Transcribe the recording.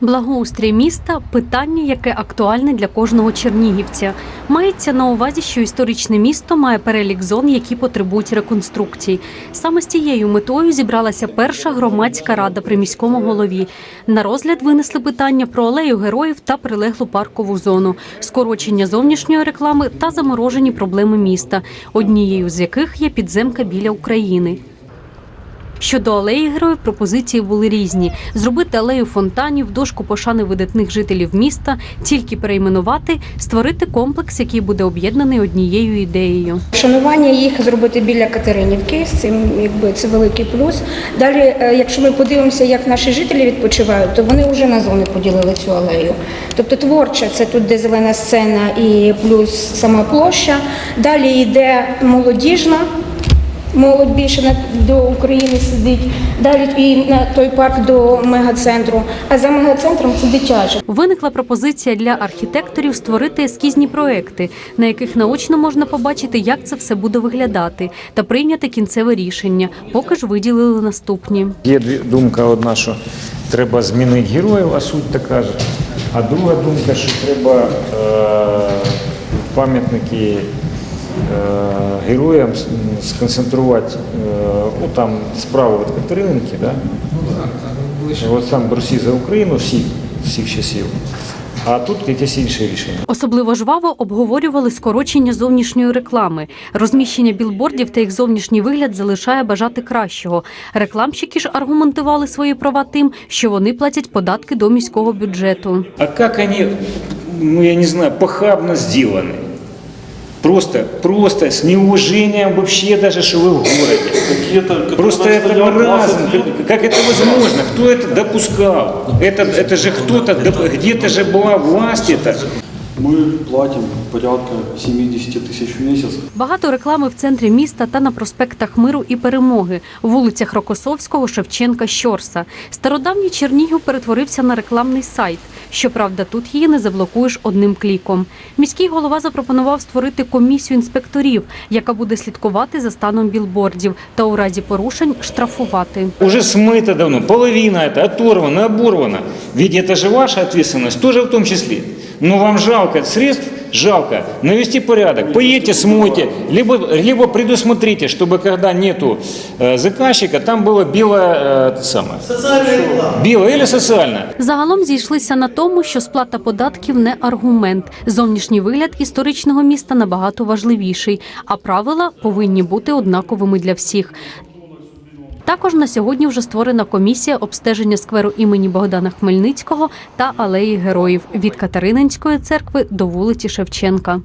Благоустрій міста питання, яке актуальне для кожного чернігівця. Мається на увазі, що історичне місто має перелік зон, які потребують реконструкції. Саме з цією метою зібралася перша громадська рада при міському голові. На розгляд винесли питання про алею героїв та прилеглу паркову зону, скорочення зовнішньої реклами та заморожені проблеми міста, однією з яких є підземка біля України. Щодо алеї героїв пропозиції були різні: зробити алею фонтанів, дошку пошани видатних жителів міста, тільки перейменувати, створити комплекс, який буде об'єднаний однією ідеєю. Шанування їх зробити біля Катеринівки, з цим якби це великий плюс. Далі, е, якщо ми подивимося, як наші жителі відпочивають, то вони вже на зони поділили цю алею. Тобто творча це тут, де зелена сцена і плюс сама площа. Далі йде молодіжна. Молодь більше на, до України сидить, далі і на той парк до мегацентру. А за мегацентром це дитяче. Виникла пропозиція для архітекторів створити ескізні проекти, на яких наочно можна побачити, як це все буде виглядати, та прийняти кінцеве рішення. Поки ж виділили наступні. Є дві- думка одна, що треба змінити героїв, а суть така ж. А друга думка, що треба е, пам'ятники героям сконцентрувати е, ну, там справа від Катеринки, да? от там Росії за Україну всіх, всіх часів. А тут якесь інше рішення. Особливо жваво обговорювали скорочення зовнішньої реклами. Розміщення білбордів та їх зовнішній вигляд залишає бажати кращого. Рекламщики ж аргументували свої права тим, що вони платять податки до міського бюджету. А как они, ну я не знаю, похабно сделаны? Просто, просто с неуважением вообще даже, что вы в городе. Какие-то, Просто которые это стоят маразм. 20 лет. Как, как это возможно? Кто это допускал? Это, это же кто-то, доп- где-то же была власть это. Мы платим порядка 70 тысяч в месяц. Багато реклами в центрі міста та на проспектах Миру і Перемоги, вулицях Рокосовського, Шевченка, Щорса. Стародавній Чернігів перетворився на рекламний сайт. Щоправда, тут її не заблокуєш одним кліком. Міський голова запропонував створити комісію інспекторів, яка буде слідкувати за станом білбордів та у разі порушень штрафувати. Уже смыто давно, половина это оторвана, оборвана. Ведь это же ваша ответственность, тоже в том числе. Но вам жалко средств, жалко навести порядок. Поедьте, смойте, либо, либо предусмотрите, чтобы когда нету э, заказчика, там было белое, э, это самое, белое или социальное. Загалом зійшлися на тому, що сплата податків не аргумент. Зовнішній вигляд історичного міста набагато важливіший, а правила повинні бути однаковими для всіх. Також на сьогодні вже створена комісія обстеження скверу імені Богдана Хмельницького та алеї героїв від Катерининської церкви до вулиці Шевченка.